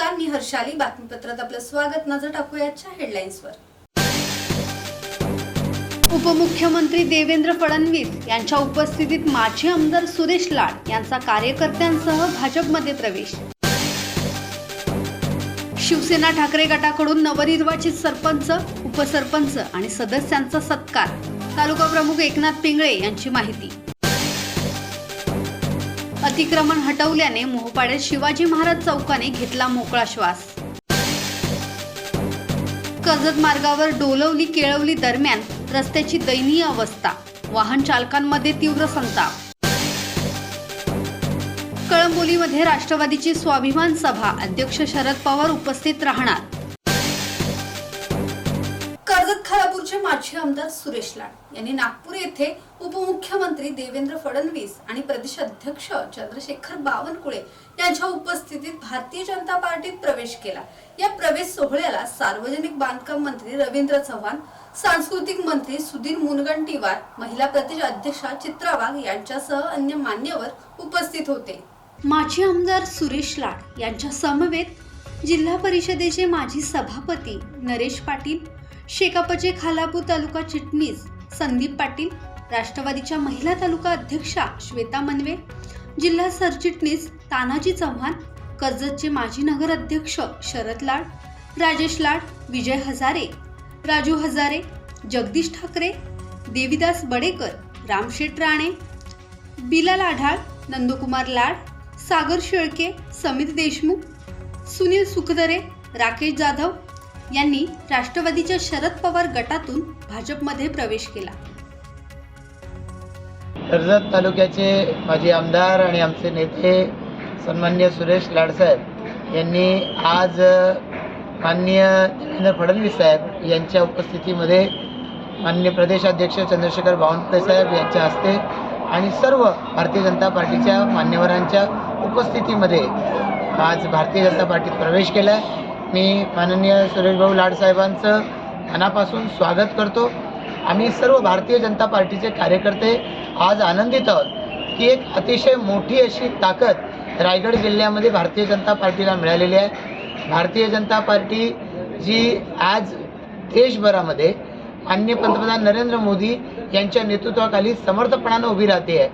नमस्कार मी हर्षाली. बातमीपत्रात आपलं स्वागत. नजर टाकूयाच्या हेडलाईन्सवर उपमुख्यमंत्री देवेंद्र फडणवीस यांच्या उपस्थितीत माजी आमदार सुरेश लाड यांचा कार्यकर्त्यांसह भाजपमध्ये प्रवेश. शिवसेना ठाकरे गटाकडून नवनिर्वाचित सरपंच उपसरपंच आणि सदस्यांचा सत्कार. तालुका प्रमुख एकनाथ पिंगळे यांची माहिती. अतिक्रमण हटवल्याने मोहपाड्यात शिवाजी महाराज चौकाने घेतला मोकळा श्वास. कर्जत मार्गावर डोलवली केळवली दरम्यान रस्त्याची दयनीय अवस्था. वाहन चालकांमध्ये तीव्र संताप. कळंबोलीमध्ये राष्ट्रवादीची स्वाभिमान सभा. अध्यक्ष शरद पवार उपस्थित राहणार. कर्जत माजी आमदार सुरेश लाड यांनी नागपूर येथे उपमुख्यमंत्री देवेंद्र फडणवीस आणि प्रदेश अध्यक्ष चंद्रशेखर बावनकुळे यांच्या उपस्थितीत भारतीय जनता पार्टीत प्रवेश केला. या प्रवेश सोहळ्याला सार्वजनिक बांधकाम मंत्री रवींद्र चव्हाण सांस्कृतिक मंत्री सुधीर मुनगंटीवार महिला प्रदेश अध्यक्षा चित्रा वाघ यांच्यासह अन्य मान्यवर उपस्थित होते. माजी आमदार सुरेश लाड यांच्या समवेत जिल्हा परिषदेचे माजी सभापती नरेश पाटील शेकापचे खालापूर तालुका चिटणीस संदीप पाटील राष्ट्रवादीच्या महिला तालुका अध्यक्षा श्वेता मनवे जिल्हा सरचिटणीस तानाजी चव्हाण कर्जतचे माजी नगर अध्यक्ष शरद लाड राजेश लाड विजय हजारे राजू हजारे जगदीश ठाकरे देविदास बडेकर रामशेठ राणे बिलाल आढाळ नंदकुमार लाड सागर शेळके समित देशमुख सुनील सुखदरे राकेश जाधव यांनी राष्ट्रवादीच्या शरद पवार गटातून भाजपमध्ये प्रवेश केला. कर्जत तालुक्याचे माजी आमदार आणि आमचे नेते सन्मान्य सुरेश लाडसाहेब यांनी आज माननीय देवेंद्र फडणवीस साहेब यांच्या उपस्थितीमध्ये माननीय प्रदेशाध्यक्ष चंद्रशेखर बावनकुळे साहेब यांच्या हस्ते आणि सर्व भारतीय जनता पार्टीच्या मान्यवरांच्या उपस्थितीमध्ये आज भारतीय जनता पार्टीत प्रवेश केला आहे मी माननीय सुरेशभाऊ लाडसाहेबांचं मनापासून स्वागत करतो. आम्ही सर्व भारतीय जनता पार्टीचे कार्यकर्ते आज आनंदित आहोत की एक अतिशय मोठी अशी ताकद रायगड जिल्ह्यामध्ये भारतीय जनता पार्टीला मिळालेली आहे. भारतीय जनता पार्टी जी आज देशभरामध्ये अन्य पंतप्रधान नरेंद्र मोदी यांच्या नेतृत्वाखाली समर्थपणानं उभी राहते आहे.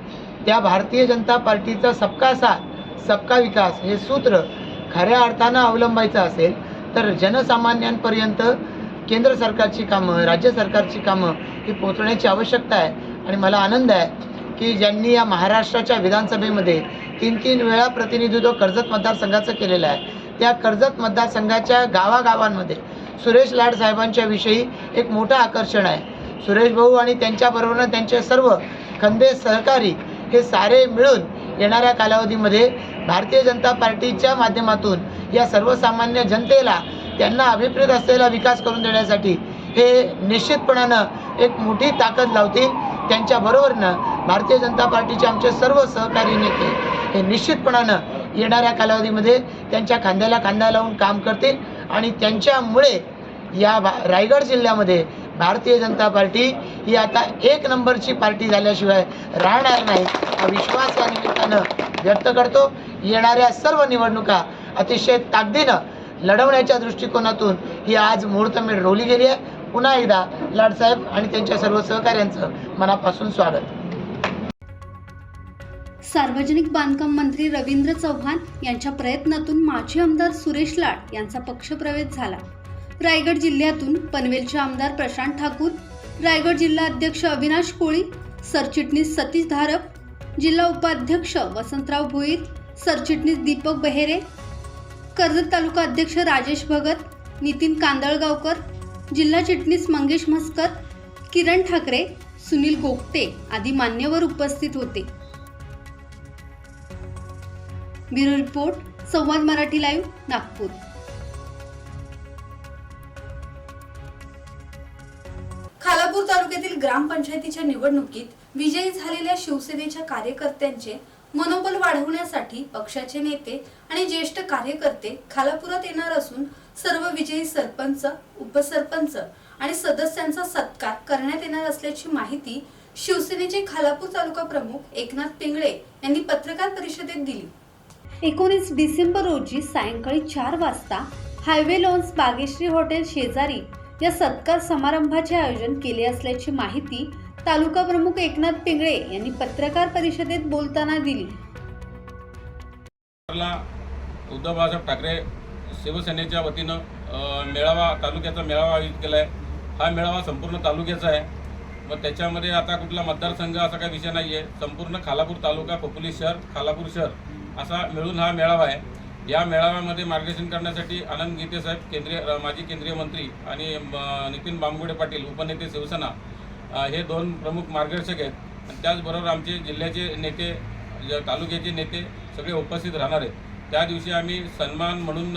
त्या भारतीय जनता पार्टीचा सबका साथ सबका विकास हे सूत्र खऱ्या अर्थानं अवलंबायचं असेल. तर जनसामान्यांपर्यंत केंद्र सरकारची कामं राज्य सरकारची कामं ही पोचवण्याची आवश्यकता आहे. आणि मला आनंद आहे की ज्यांनी या महाराष्ट्राच्या विधानसभेमध्ये तीन तीन वेळा प्रतिनिधित्व कर्जत मतदारसंघाचं केलेलं आहे. त्या कर्जत मतदारसंघाच्या गावागावांमध्ये सुरेश लाड साहेबांच्या विषयी एक मोठं आकर्षण आहे. सुरेश भाऊ आणि त्यांच्याबरोबरनं त्यांचे सर्व खंदे सहकारी हे सारे मिळून येणाऱ्या कालावधीमध्ये भारतीय जनता पार्टीच्या माध्यमातून या सर्वसामान्य जनतेला त्यांना अभिप्रेत असलेला विकास करून देण्यासाठी हे निश्चितपणानं एक मोठी ताकद लावतील. त्यांच्याबरोबरनं भारतीय जनता पार्टीचे आमचे सर्व सहकारी नेते हे निश्चितपणानं येणाऱ्या कालावधीमध्ये त्यांच्या खांद्याला खांदा लावून काम करतील आणि त्यांच्यामुळे या भा रायगड जिल्ह्यामध्ये भारतीय जनता पार्टी ही आता एक नंबरची पार्टी झाल्याशिवाय राहणार नाही. हा विश्वास या निमित्तानं व्यक्त करतो. येणाऱ्या सर्व निवडणुका अतिशय ताकदीनं लढवण्याच्या दृष्टिकोनातून ही आज मुहूर्तमेढ रोवली गेली आहे. पुन्हा एकदा लाडसाहेब आणि त्यांच्या सर्व सहकाऱ्यांचं मनापासून स्वागत. सार्वजनिक बांधकाम मंत्री रवींद्र चव्हाण यांच्या प्रयत्नातून माजी आमदार सुरेश लाड यांचा पक्षप्रवेश झाला. रायगड जिल्ह्यातून पनवेलचे आमदार प्रशांत ठाकूर रायगड जिल्हा अध्यक्ष अविनाश कोळी सरचिटणीस सतीश धारप जिल्हा उपाध्यक्ष वसंतराव भोईर सरचिटणीस दीपक बहेरे कर्जत तालुका अध्यक्ष राजेश भगत नितीन कांदळगावकर जिल्हा चिटणीस मंगेश म्हस्कर किरण ठाकरे सुनील गोगटे आदी मान्यवर उपस्थित होते. Bureau report Samvad Marathi live Nagpur. Khalapur तालुक्यातील ग्रामपंचायतीच्या निवडणुकीत विजयी झालेल्या शिवसेनेच्या कार्यकर्त्यांचे मनोबल वाढवण्यासाठी पक्षाचे नेते आणि ज्येष्ठ कार्यकर्ते खालापुरात येणार असून सर्व विजयी सरपंच उपसरपंच आणि सदस्यांचा सत्कार करण्यात येणार असल्याची माहिती शिवसेनेचे खालापूर तालुका प्रमुख एकनाथ पिंगळे यांनी पत्रकार परिषदेत दिली. एकोणीस डिसेंबर रोजी सायंकाळी चार वाजता हायवे लॉन्स बागेश्री हॉटेल शेजारी या सत्कार समारंभाचे आयोजन केले असल्याची माहिती तालुका प्रमुख एकनाथ पिंगळे यांनी पत्रकार परिषदेत बोलताना दिली. उद्धव बाळासाहेब ठाकरे शिवसेनेच्या वतीनं मेळावा तालुक्याचा मेळावा आयोजित केला आहे हा मेळावा संपूर्ण तालुक्याचा आहे. मग त्याच्यामध्ये आता कुठला मतदारसंघ असा काही विषय नाही आहे संपूर्ण खालापूर तालुका खोपोली शहर खालापूर शहर असा मिळून हा मेळावा आहे. या मेळाव्यामध्ये मार्गदर्शन करण्यासाठी आनंद गीते साहेब केंद्रीय माजी केंद्रीय मंत्री आणि नितीन बांबुडे पाटील उपनेते शिवसेना हे दोन प्रमुख मार्गदर्शक आहेत. आणि त्याचबरोबर आमचे जिल्ह्याचे नेते ज- तालुक्याचे नेते सगळे उपस्थित राहणार आहेत. त्या दिवशी आम्ही सन्मान म्हणून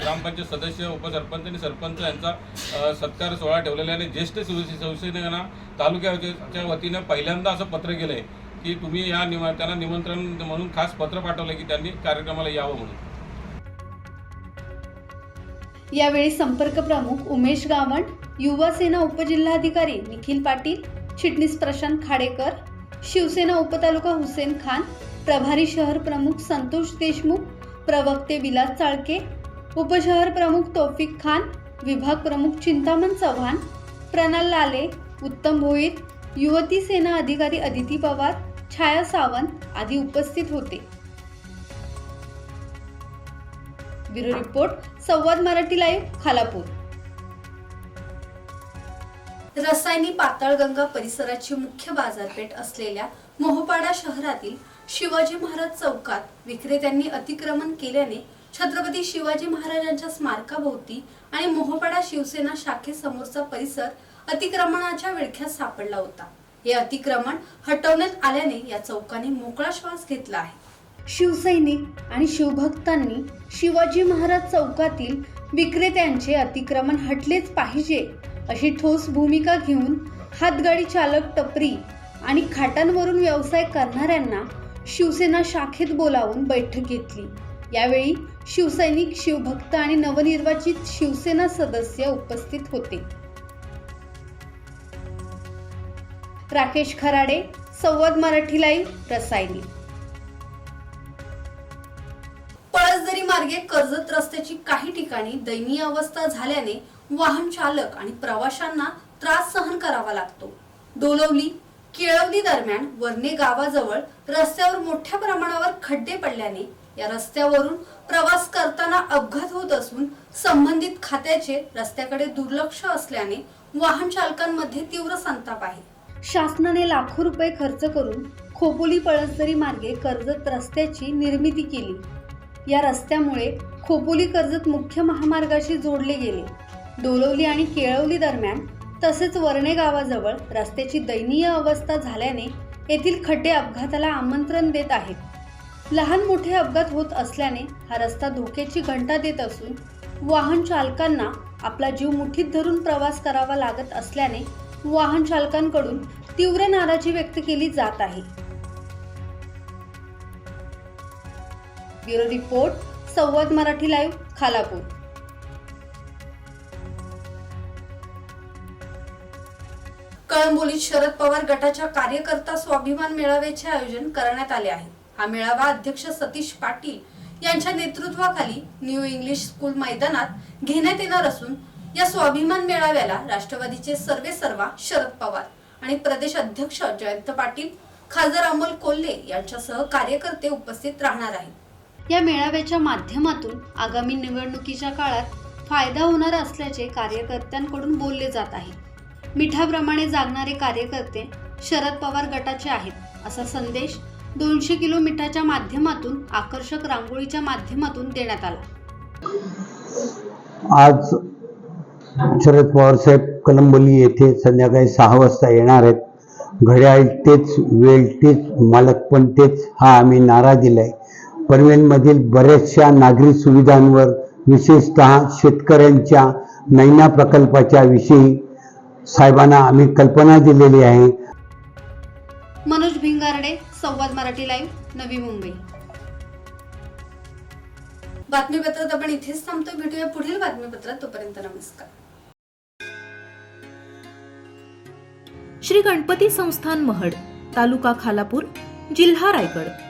ग्रामपंचायत सदस्य उपसरपंच आणि सरपंच यांचा सत्कार सोहळा ठेवलेला आहे. आणि ज्येष्ठ शिव तालुक्याच्या वतीनं पहिल्यांदा असं पत्र गेलं आहे की तुम्ही या निम त्यांना निमंत्रण म्हणून खास पत्र पाठवलं की त्यांनी कार्यक्रमाला यावं म्हणून. यावेळी संपर्क प्रमुख उमेश गावंड युवा सेना उपजिल्हाधिकारी निखिल पाटील चिटणीस प्रशांत खाडेकर शिवसेना उपतालुका हुसेन खान प्रभारी शहर प्रमुख संतोष देशमुख प्रवक्ते विलास चाळके उपशहर प्रमुख तौफिक खान विभाग प्रमुख चिंतामण चव्हाण प्रणाल लाले उत्तम भोईर युवती सेना अधिकारी अदिती पवार छाया सावंत आदी उपस्थित होते. Bureau report Samvad Marathi live Khalapur. Rasayani Patalganga परिसराची मुख्य बाजारपेठ असलेल्या मोहपाडा शहरातील शिवाजी महाराज चौकात विक्रेत्यांनी अतिक्रमण केल्याने छत्रपती शिवाजी महाराजांच्या स्मारकाभोवती आणि मोहपाडा शिवसेना शाखेसमोरचा परिसर अतिक्रमणाच्या विळख्यात सापडला होता. हे अतिक्रमण हटवण्यात आल्याने या चौकाने मोकळा श्वास घेतला आहे. शिवसैनिक आणि शिवभक्तांनी शिवाजी महाराज चौकातील विक्रेत्यांचे अतिक्रमण हटलेच पाहिजे अशी ठोस भूमिका घेऊन हातगाडी चालक टपरी आणि खाटांवरून व्यवसाय करणाऱ्यांना शिवसेना शाखेत बोलावून बैठक घेतली. यावेळी शिवसैनिक शिवभक्त आणि नवनिर्वाचित शिवसेना सदस्य उपस्थित होते. राकेश खराडे संवाद मराठी लाईव्ह रसायनी. पळसदरी मार्गे कर्जत रस्त्याची काही ठिकाणी दयनीय अवस्था झाल्याने वाहन चालक आणि प्रवाशांना त्रास सहन करावा लागतो. डोलवली केळवली दरम्यान वर्णे गावाजवळ रस्त्यावर मोठ्या प्रमाणावर खड्डे पडल्याने या रस्त्यावरून प्रवास करताना अपघात होत असून संबंधित खात्याचे रस्त्याकडे दुर्लक्ष असल्याने वाहन चालकांमध्ये तीव्र संताप आहे. शासनाने लाखो रुपये खर्च करून खोपोली पळसदरी मार्गे कर्जत रस्त्याची निर्मिती केली. या रस्त्यामुळे खोपोली कर्जत मुख्य महामार्गाशी जोडले गेले. डोलवली आणि केळवली दरम्यान तसेच वर्णे गावाजवळ रस्त्याची दयनीय अवस्था झाल्याने येथील खड्डे अपघाताला आमंत्रण देत आहेत. लहान मोठे अपघात होत असल्याने हा रस्ता धोक्याची घंटा देत असून वाहन चालकांना आपला जीव मुठीत धरून प्रवास करावा लागत असल्याने वाहन चालकांकडून तीव्र नाराजी व्यक्त केली जात आहे. Bureau report Samvad Marathi live Khalapur. कळंबोलीत Sharad Pawar गटाच्या कार्यकर्ता स्वाभिमान मेळाव्याचे आयोजन करण्यात आले आहे. हा मेळावा अध्यक्ष सतीश पाटील यांच्या नेतृत्वाखाली न्यू इंग्लिश स्कूल मैदानात घेण्यात येणार असून या स्वाभिमान मेळाव्याला राष्ट्रवादीचे सर्वे सर्वा शरद पवार आणि प्रदेश अध्यक्ष जयंत पाटील खासदार अमोल कोल्हे यांच्यासह कार्यकर्ते उपस्थित राहणार आहेत. या मेळाव्याच्या माध्यमातून आगामी निवडणुकीच्या काळात फायदा होणार असल्याचे कार्यकर्त्यांकडून बोलले जात आहे. मिठाप्रमाणे जागणारे कार्यकर्ते शरद पवार गटाचे आहेत असा संदेश दोनशे किलो मिठाच्या माध्यमातून आकर्षक रांगोळीच्या माध्यमातून देण्यात आला. आज शरद पवार साहेब कलंबोली येथे संध्याकाळी सहा वाजता येणार आहेत. घड्याळ तेच वेळ तेच मालक पण तेच हा आम्ही नारा दिलाय. पनवेलमधील बऱ्याचशा नागरी सुविधांवर विशेषतः शेतकऱ्यांच्या नैना प्रकल्पाच्या विषयी साहेबांना आम्ही कल्पना दिलेली आहे. मनोज भिंगारडे संवाद मराठी लाईव्ह नवी मुंबई. बातमीपत्रात आपण इथेच थांबतो. भेटूया पुढील बातमीपत्रात. तोपर्यंत नमस्कार. श्री गणपती संस्थान महड तालुका खालापूर जिल्हा रायगड.